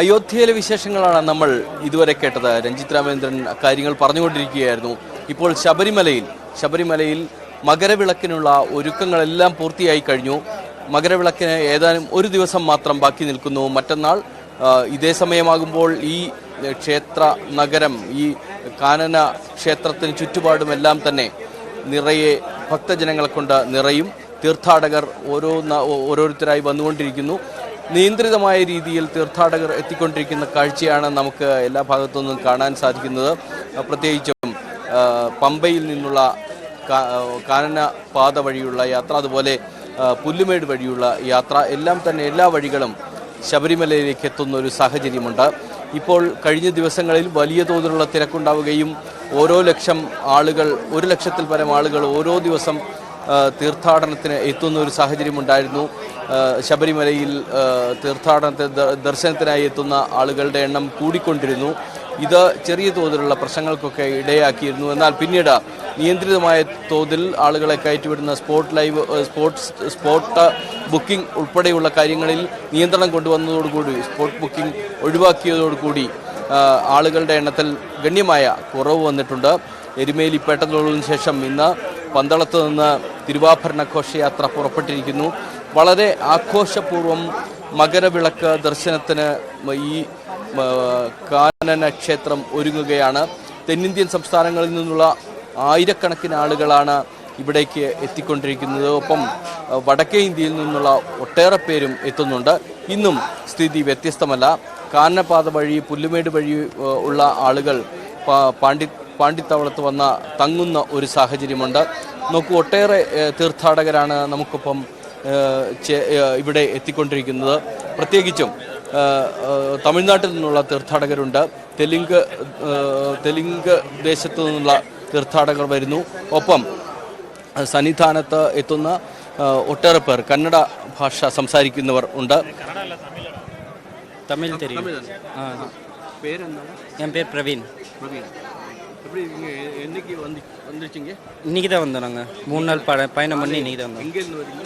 അയോധ്യയിലെ വിശേഷങ്ങളാണ് നമ്മൾ ഇതുവരെ കേട്ടത്. രഞ്ജിത് രാമേന്ദ്രൻ കാര്യങ്ങൾ പറഞ്ഞുകൊണ്ടിരിക്കുകയായിരുന്നു. ഇപ്പോൾ ശബരിമലയിൽ ശബരിമലയിൽ മകരവിളക്കിനുള്ള ഒരുക്കങ്ങളെല്ലാം പൂർത്തിയായി കഴിഞ്ഞു. മകരവിളക്കിന് ഏതാനും ഒരു ദിവസം മാത്രം ബാക്കി നിൽക്കുന്നു. മറ്റന്നാൾ ഇതേ സമയമാകുമ്പോൾ ഈ ക്ഷേത്ര നഗരം ഈ കാനന ക്ഷേത്രത്തിന് ചുറ്റുപാടുമെല്ലാം തന്നെ നിറയെ ഭക്തജനങ്ങളെ കൊണ്ട് നിറയും. തീർത്ഥാടകർ ഓരോ ഓരോരുത്തരായി വന്നുകൊണ്ടിരിക്കുന്നു. നിയന്ത്രിതമായ രീതിയിൽ തീർത്ഥാടകർ എത്തിക്കൊണ്ടിരിക്കുന്ന കാഴ്ചയാണ് നമുക്ക് എല്ലാ ഭാഗത്തു നിന്നും കാണാൻ സാധിക്കുന്നത്. പ്രത്യേകിച്ചും പമ്പയിൽ നിന്നുള്ള കാനന പാത വഴിയുള്ള യാത്ര അതുപോലെ പുല്ലുമേട് വഴിയുള്ള യാത്ര എല്ലാം തന്നെ എല്ലാ വഴികളും ശബരിമലയിലേക്ക് എത്തുന്ന ഒരു സാഹചര്യമുണ്ട്. ഇപ്പോൾ കഴിഞ്ഞ ദിവസങ്ങളിൽ വലിയ തോതിലുള്ള തിരക്കുണ്ടാവുകയും ഓരോ ലക്ഷം ആളുകൾ ഒരു ലക്ഷത്തിൽ പരം ആളുകൾ ഓരോ ദിവസം തീർത്ഥാടനത്തിന് എത്തുന്ന ഒരു സാഹചര്യം ഉണ്ടായിരുന്നു ശബരിമലയിൽ തീർത്ഥാടനത്തെ ദർശനത്തിനായി എത്തുന്ന ആളുകളുടെ എണ്ണം കൂടിക്കൊണ്ടിരുന്നു. ഇത് ചെറിയ തോതിലുള്ള പ്രശ്നങ്ങൾക്കൊക്കെ ഇടയാക്കിയിരുന്നു. എന്നാൽ പിന്നീട് നിയന്ത്രിതമായ തോതിൽ ആളുകളെ കയറ്റിവിടുന്ന spot live sports spot booking ഉൾപ്പെടെയുള്ള കാര്യങ്ങളിൽ നിയന്ത്രണം കൊണ്ടുവന്നതോടുകൂടി സ്പോട്ട് ബുക്കിംഗ് ഒഴിവാക്കിയതോടുകൂടി ആളുകളുടെ എണ്ണത്തിൽ ഗണ്യമായ കുറവ് വന്നിട്ടുണ്ട്. എരുമേലി പേട്ടതുള്ളതിനു ശേഷം ഇന്ന് പന്തളത്ത് നിന്ന് തിരുവാഭരണ ഘോഷയാത്ര പുറപ്പെട്ടിരിക്കുന്നു. വളരെ ആഘോഷപൂർവം മകരവിളക്ക് ദർശനത്തിന് ഈ കാനന ക്ഷേത്രം ഒരുങ്ങുകയാണ്. തെന്നിന്ത്യൻ സംസ്ഥാനങ്ങളിൽ നിന്നുള്ള ആയിരക്കണക്കിന് ആളുകളാണ് ഇവിടേക്ക് എത്തിക്കൊണ്ടിരിക്കുന്നത്. ഒപ്പം വടക്കേ ഇന്ത്യയിൽ നിന്നുള്ള ഒട്ടേറെ പേരും എത്തുന്നുണ്ട്. ഇന്നും സ്ഥിതി വ്യത്യസ്തമല്ല. കാനനപാത വഴി പുല്ലുമേട് വഴി ഉള്ള ആളുകൾ പാണ്ഡി പാണ്ടിത്താവളത്ത് വന്ന തങ്ങുന്ന ഒരു സാഹചര്യമുണ്ട്. നോക്കൂ ഒട്ടേറെ തീർത്ഥാടകരാണ് നമുക്കിപ്പം ഇവിടെ എത്തിക്കൊണ്ടിരിക്കുന്നത്. പ്രത്യേകിച്ചും തമിഴ്നാട്ടിൽ നിന്നുള്ള തീർത്ഥാടകരുണ്ട്. തെലുങ്ക് തെലുങ്ക് ദേശത്തു നിന്നുള്ള തീർത്ഥാടകർ വരുന്നു. ഒപ്പം സന്നിധാനത്ത് എത്തുന്ന ഒട്ടേറെ പേർ കന്നഡ ഭാഷ സംസാരിക്കുന്നവർ ഉണ്ട്. തമിഴ് തെരുവ്. ഞാൻ പേര് പ്രവീൺ. പ്രവീൺ. எப்படி என்னைக்கு வந்து வந்துருச்சிங்க? இன்னைக்கு தான் வந்தோம் நாங்கள் மூணு நாள் ப பயணம் பண்ணி இன்னைக்கு தான் வந்தோம். எங்கேருந்து வரீங்க?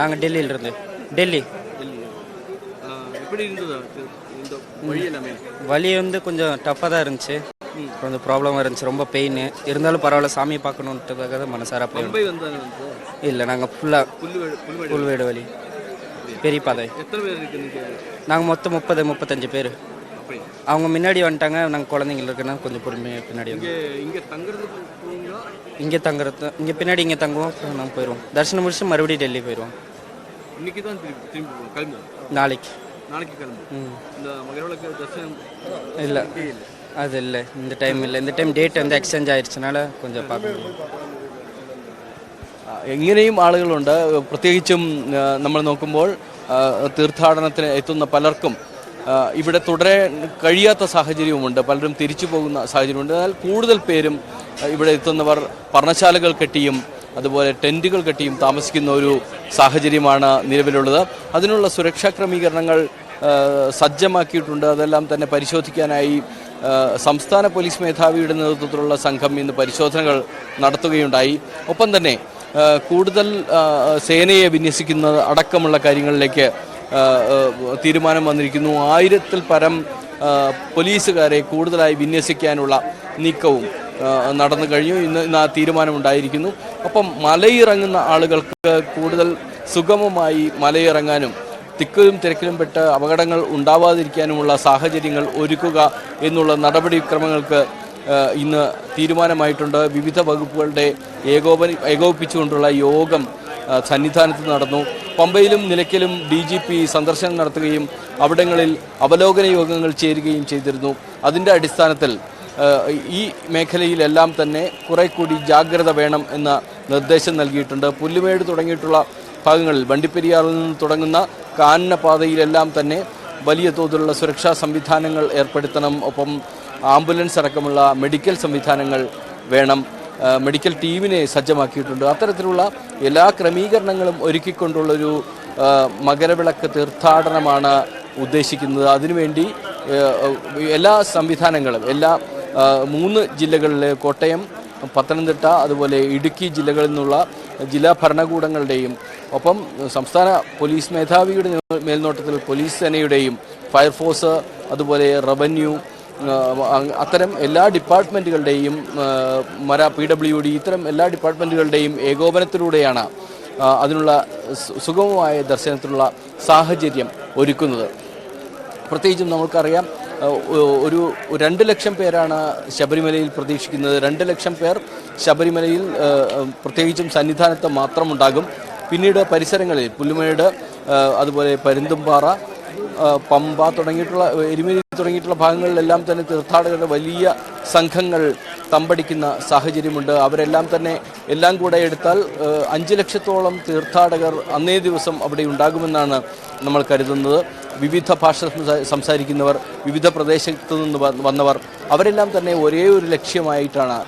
நாங்கள் டெல்லியிலிருந்து. டெல்லி. எப்படி இருந்தது இந்த வழி எல்லாமே? வந்து கொஞ்சம் டஃப்பாக தான் இருந்துச்சு. கொஞ்சம் ப்ராப்ளமாக இருந்துச்சு. ரொம்ப பெயின் இருந்தாலும் பரவாயில்ல சாமியை பார்க்கணுன்ட்டுக்காக தான் மனசார போய் மும்பை வந்தாங்க வந்து இல்லை நாங்கள் ஃபுல்லாக புல்வேடு வலி பெரிய பாதை. நாங்கள் மொத்தம் முப்பது முப்பத்தஞ்சு பேர். அவங்க முன்னாடி வந்துட்டாங்க நாங்கள் குழந்தைங்க இருக்குன்னா கொஞ்சம் பொறுமையாக பின்னாடி வந்து இங்கே இங்கே தங்குறது போவீங்களா இங்கே தங்குறது இங்கே பின்னாடி இங்கே தங்குவோம் அப்புறம் நாங்கள் போயிடுவோம் தரிசனம் முடிச்சுட்டு மறுபடியும் டெல்லி போயிடுவோம் இன்னைக்கு தான் திரும்பி திரும்பி போவோம் கிளம்புவோம் நாளைக்கு நாளைக்கு கிளம்புவோம் ம் இந்த மகரவிளக்கு தரிசனம் இல்லை அது இல்லை இந்த டைம் இல்லை இந்த டைம் டேட் வந்து எக்ஸ்சேஞ்ச் ஆயிடுச்சுனால கொஞ்சம் பார்க்க முடியும் ആ, എങ്ങനെയും ആളുകളുണ്ട് പ്രത്യേകിച്ചും ആ, നമ്മൾ നോക്കുമ്പോൾ ആ, തീർത്ഥാടനത്തിന് എത്തുന്ന പലർക്കും ആ, ഇവിടെ തുടരാൻ കഴിയാത്ത സാഹചര്യവുമുണ്ട്. പലരും തിരിച്ചു പോകുന്ന സാഹചര്യമുണ്ട്. എന്നാൽ കൂടുതൽ പേരും ഇവിടെ എത്തുന്നവർ പർണശാലകൾ കെട്ടിയും അതുപോലെ ടെന്റുകൾ കെട്ടിയും താമസിക്കുന്ന ഒരു സാഹചര്യമാണ് നിലവിലുള്ളത്. അതിനുള്ള സുരക്ഷാ ക്രമീകരണങ്ങൾ സജ്ജമാക്കിയിട്ടുണ്ട്. അതെല്ലാം തന്നെ പരിശോധിക്കാനായി സംസ്ഥാന പോലീസ് മേധാവിയുടെ നേതൃത്വത്തിലുള്ള സംഘം ഇന്ന് പരിശോധനകൾ നടത്തുകയുണ്ടായി. ഒപ്പം തന്നെ കൂടുതൽ സേനയെ വിന്യസിക്കുന്നത് അടക്കമുള്ള കാര്യങ്ങളിലേക്ക് തീരുമാനം വന്നിരിക്കുന്നു. ആയിരത്തിൽ പരം പോലീസുകാരെ കൂടുതലായി വിന്യസിക്കാനുള്ള നീക്കവും നടന്നു കഴിഞ്ഞു. ഇന്ന് ഇന്ന് ആ തീരുമാനമുണ്ടായിരിക്കുന്നു. അപ്പം മലയിറങ്ങുന്ന ആളുകൾക്ക് കൂടുതൽ സുഗമമായി മലയിറങ്ങാനും തിക്കിലും തിരക്കിലും പെട്ട് അപകടങ്ങൾ ഉണ്ടാവാതിരിക്കാനുമുള്ള സാഹചര്യങ്ങൾ ഒരുക്കുക എന്നുള്ള നടപടിക്രമങ്ങൾക്ക് ഇന്ന് തീരുമാനമായിട്ടുണ്ട്. വിവിധ വകുപ്പുകളുടെ ഏകോപനി ഏകോപിപ്പിച്ചുകൊണ്ടുള്ള യോഗം സന്നിധാനത്ത് നടന്നു. പമ്പയിലും നിലയ്ക്കലും ഡി ജി പി സന്ദർശനം നടത്തുകയും അവിടങ്ങളിൽ അവലോകന യോഗങ്ങൾ ചേരുകയും ചെയ്തിരുന്നു. അതിന്റെ അടിസ്ഥാനത്തിൽ ഈ മേഖലയിലെല്ലാം തന്നെ കുറെ കൂടി ജാഗ്രത വേണം എന്ന നിർദ്ദേശം നൽകിയിട്ടുണ്ട്. പുല്ലുമേട് തുടങ്ങിയിട്ടുള്ള ഭാഗങ്ങളിൽ വണ്ടിപ്പെരിയാറിൽ നിന്ന് തുടങ്ങുന്ന കാനന പാതയിലെല്ലാം തന്നെ വലിയ തോതിലുള്ള സുരക്ഷാ സംവിധാനങ്ങൾ ഏർപ്പെടുത്തണം. ഒപ്പം ആംബുലൻസ് അടക്കമുള്ള മെഡിക്കൽ സംവിധാനങ്ങൾ വേണം. മെഡിക്കൽ ടീമിനെ സജ്ജമാക്കിയിട്ടുണ്ട്. അത്തരത്തിലുള്ള എല്ലാ ക്രമീകരണങ്ങളും ഒരുക്കിക്കൊണ്ടുള്ളൊരു മകരവിളക്ക് തീർത്ഥാടനമാണ് ഉദ്ദേശിക്കുന്നത്. അതിനുവേണ്ടി എല്ലാ സംവിധാനങ്ങളും എല്ലാ മൂന്ന് ജില്ലകളിലെ കോട്ടയം പത്തനംതിട്ട അതുപോലെ ഇടുക്കി ജില്ലകളിൽ നിന്നുള്ള ജില്ലാ ഭരണകൂടങ്ങളുടെയും ഒപ്പം സംസ്ഥാന പോലീസ് മേധാവിയുടെ മേൽനോട്ടത്തിൽ പോലീസ് സേനയുടെയും ഫയർഫോഴ്സ് അതുപോലെ റവന്യൂ അത്തരം എല്ലാ ഡിപ്പാർട്ട്മെന്റുകളുടെയും മര പി ഡബ്ല്യു ഡി ഇത്തരം എല്ലാ ഡിപ്പാർട്ട്മെന്റുകളുടെയും ഏകോപനത്തിലൂടെയാണ് അതിനുള്ള സുഗമമായ ദർശനത്തിനുള്ള സാഹചര്യം ഒരുക്കുന്നത്. പ്രത്യേകിച്ചും നമുക്കറിയാം ഒരു രണ്ട് ലക്ഷം പേരാണ് ശബരിമലയിൽ പ്രതീക്ഷിക്കുന്നത്. രണ്ട് ലക്ഷം പേർ ശബരിമലയിൽ പ്രത്യേകിച്ചും സന്നിധാനത്ത് മാത്രമുണ്ടാകും. പിന്നീട് പരിസരങ്ങളിൽ പുല്ലുമേട് അതുപോലെ പരുന്തുംപാറ പമ്പ തുടങ്ങിയിട്ടുള്ള എരുമേലി തുടങ്ങിയിട്ടുള്ള ഭാഗങ്ങളിലെല്ലാം തന്നെ തീർത്ഥാടകരുടെ വലിയ സംഘങ്ങൾ തമ്പടിക്കുന്ന സാഹചര്യമുണ്ട്. അവരെല്ലാം തന്നെ എല്ലാം കൂടെ എടുത്താൽ അഞ്ച് ലക്ഷത്തോളം തീർത്ഥാടകർ അന്നേ ദിവസം അവിടെ ഉണ്ടാകുമെന്നാണ് നമ്മൾ കരുതുന്നത്. വിവിധ ഭാഷ സംസാരിക്കുന്നവർ വിവിധ പ്രദേശത്തു നിന്ന് വന്നവർ അവരെല്ലാം തന്നെ ഒരേ ഒരു ലക്ഷ്യമായിട്ടാണ്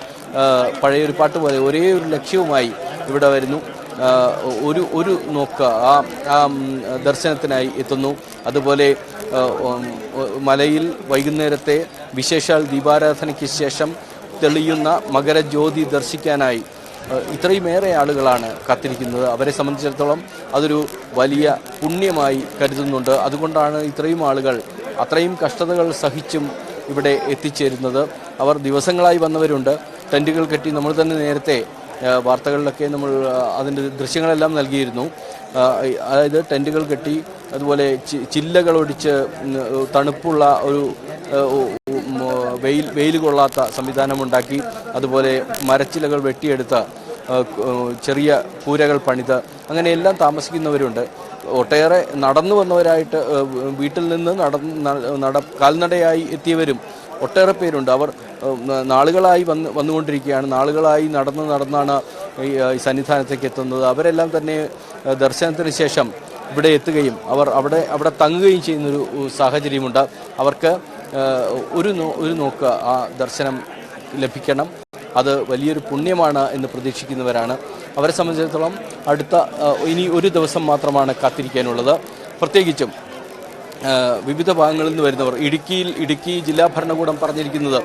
പഴയൊരു പാട്ട് പോലെ ഒരേ ഒരു ലക്ഷ്യവുമായി ഇവിടെ വരുന്നു. ഒരു ഒരു നോക്ക് ആ ദർശനത്തിനായി എത്തുന്നു. അതുപോലെ മലയിൽ വൈകുന്നേരത്തെ വിശേഷാൽ ദീപാരാധനയ്ക്ക് ശേഷം തെളിയുന്ന മകരജ്യോതി ദർശിക്കാനായി ഇത്രയുമേറെ ആളുകളാണ് കാത്തിരിക്കുന്നത്. അവരെ സംബന്ധിച്ചിടത്തോളം അതൊരു വലിയ പുണ്യമായി കരുതുന്നുണ്ട്. അതുകൊണ്ടാണ് ഇത്രയും ആളുകൾ അത്രയും കഷ്ടതകൾ സഹിച്ചും ഇവിടെ എത്തിച്ചേരുന്നത്. അവർ ദിവസങ്ങളായി വന്നവരുണ്ട്. ടെന്റുകൾ കെട്ടി നമ്മൾ തന്നെ നേരത്തെ വാർത്തകളിലൊക്കെ നമ്മൾ അതിന്റെ ദൃശ്യങ്ങളെല്ലാം നൽകിയിരുന്നു. അതായത് ടെന്റുകൾ കെട്ടി അതുപോലെ ചില്ലകൾ ഒടിച്ച് തണുപ്പുള്ള ഒരു വെയിൽ വെയിൽ കൊള്ളാത്ത സംവിധാനമുണ്ടാക്കി അതുപോലെ മരച്ചിലകൾ വെട്ടിയെടുത്ത് ചെറിയ പൂരകൾ പണിത് അങ്ങനെയെല്ലാം താമസിക്കുന്നവരുണ്ട്. ഒട്ടേറെ നടന്നു വന്നവരായിട്ട് വീട്ടിൽ നിന്ന് നട കാൽനടയായി എത്തിയവരും ഒട്ടേറെ പേരുണ്ട്. അവർ നാളുകളായി വന്ന് വന്നുകൊണ്ടിരിക്കുകയാണ്. നാളുകളായി നടന്ന് നടന്നാണ് ഈ സന്നിധാനത്തേക്ക് എത്തുന്നത്. അവരെല്ലാം തന്നെ ദർശനത്തിന് ശേഷം ഇവിടെ എത്തുകയും അവർ അവിടെ അവിടെ തങ്ങുകയും ചെയ്യുന്നൊരു സാഹചര്യമുണ്ട്. അവർക്ക് ഒരു ഒരു നോക്ക് ആ ദർശനം ലഭിക്കണം. അത് വലിയൊരു പുണ്യമാണ് എന്ന് പ്രതീക്ഷിക്കുന്നവരാണ്. അവരെ സംബന്ധിച്ചിടത്തോളം അടുത്ത ഇനി ഒരു ദിവസം മാത്രമാണ് കാത്തിരിക്കാനുള്ളത്. പ്രത്യേകിച്ചും വിവിധ ഭാഗങ്ങളിൽ നിന്ന് വരുന്നവർ ഇടുക്കിയിൽ ഇടുക്കി ജില്ലാ ഭരണകൂടം പറഞ്ഞിരിക്കുന്നത്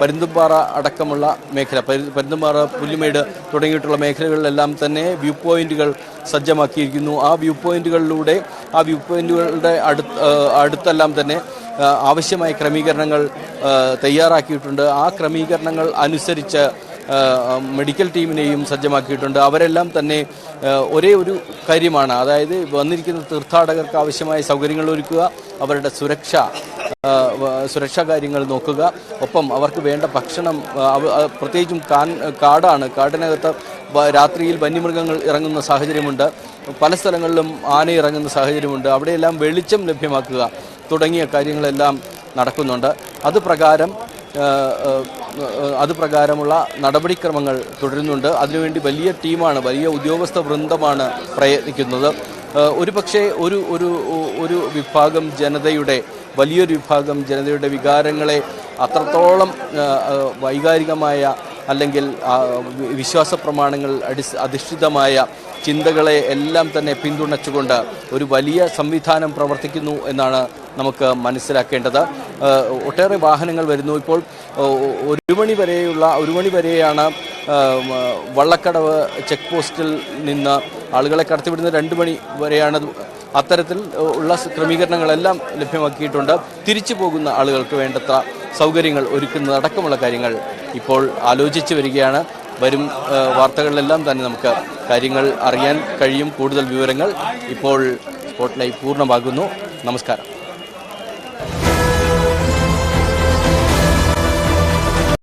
പരുന്തുംപാറ അടക്കമുള്ള മേഖല പരു- പരുന്തുംപാറ പുല്ലുമേട് തുടങ്ങിയിട്ടുള്ള മേഖലകളിലെല്ലാം തന്നെ വ്യൂ പോയിന്റുകൾ സജ്ജമാക്കിയിരിക്കുന്നു. ആ വ്യൂ പോയിന്റുകളിലൂടെ ആ വ്യൂ പോയിന്റുകളുടെ അടുത്ത് അടുത്തെല്ലാം തന്നെ ആവശ്യമായ ക്രമീകരണങ്ങൾ തയ്യാറാക്കിയിട്ടുണ്ട്. ആ ക്രമീകരണങ്ങൾ അനുസരിച്ച് മെഡിക്കൽ ടീമിനെയും സജ്ജമാക്കിയിട്ടുണ്ട്. അവരെല്ലാം തന്നെ ഒരേ ഒരു കാര്യമാണ്. അതായത് വന്നിരിക്കുന്ന തീർത്ഥാടകർക്ക് ആവശ്യമായ സൗകര്യങ്ങൾ ഒരുക്കുക അവരുടെ സുരക്ഷ സുരക്ഷാ കാര്യങ്ങൾ നോക്കുക. ഒപ്പം അവർക്ക് വേണ്ട ഭക്ഷണം പ്രത്യേകിച്ചും കാടാണ്. കാടിനകത്ത് രാത്രിയിൽ വന്യമൃഗങ്ങൾ ഇറങ്ങുന്ന സാഹചര്യമുണ്ട്. പല സ്ഥലങ്ങളിലും ആന ഇറങ്ങുന്ന സാഹചര്യമുണ്ട്. അവിടെയെല്ലാം വെളിച്ചം ലഭ്യമാക്കുക തുടങ്ങിയ കാര്യങ്ങളെല്ലാം നടക്കുന്നുണ്ട്. അത് പ്രകാരം അത് പ്രകാരമുള്ള നടപടിക്രമങ്ങൾ തുടരുന്നുണ്ട്. അതിനുവേണ്ടി വലിയ ടീമാണ് വലിയ ഉദ്യോഗസ്ഥ വൃന്ദമാണ് പ്രയത്നിക്കുന്നത്. ഒരു പക്ഷേ ഒരു ഒരു ഒരു വിഭാഗം ജനതയുടെ വലിയൊരു വിഭാഗം ജനതയുടെ വികാരങ്ങളെ അത്രത്തോളം വൈകാരികമായ അല്ലെങ്കിൽ വിശ്വാസ പ്രമാണങ്ങൾ അടി അധിഷ്ഠിതമായ ചിന്തകളെ എല്ലാം തന്നെ പിന്തുണച്ചുകൊണ്ട് ഒരു വലിയ സംവിധാനം പ്രവർത്തിക്കുന്നു എന്നാണ് നമുക്ക് മനസ്സിലാക്കേണ്ടത്. ഒട്ടേറെ വാഹനങ്ങൾ വരുന്നു. ഇപ്പോൾ ഒരു മണി വരെയുള്ള ഒരു മണി വരെയാണ് വള്ളക്കടവ് ചെക്ക് പോസ്റ്റിൽ നിന്ന് ആളുകളെ കടത്തിവിടുന്ന രണ്ട് മണി വരെയാണ് അത്തരത്തിൽ ഉള്ള ക്രമീകരണങ്ങളെല്ലാം ലഭ്യമാക്കിയിട്ടുണ്ട്. തിരിച്ചു പോകുന്ന ആളുകൾക്ക് വേണ്ടത്ര സൗകര്യങ്ങൾ ഒരുക്കുന്നതടക്കമുള്ള കാര്യങ്ങൾ ഇപ്പോൾ ആലോചിച്ച് വരികയാണ്. വരും വാർത്തകളിലെല്ലാം തന്നെ നമുക്ക് കാര്യങ്ങൾ അറിയാൻ കഴിയും. കൂടുതൽ വിവരങ്ങൾ ഇപ്പോൾ സ്പോട്ട് ലൈവ് പൂർണമാകുന്നു. നമസ്കാരം.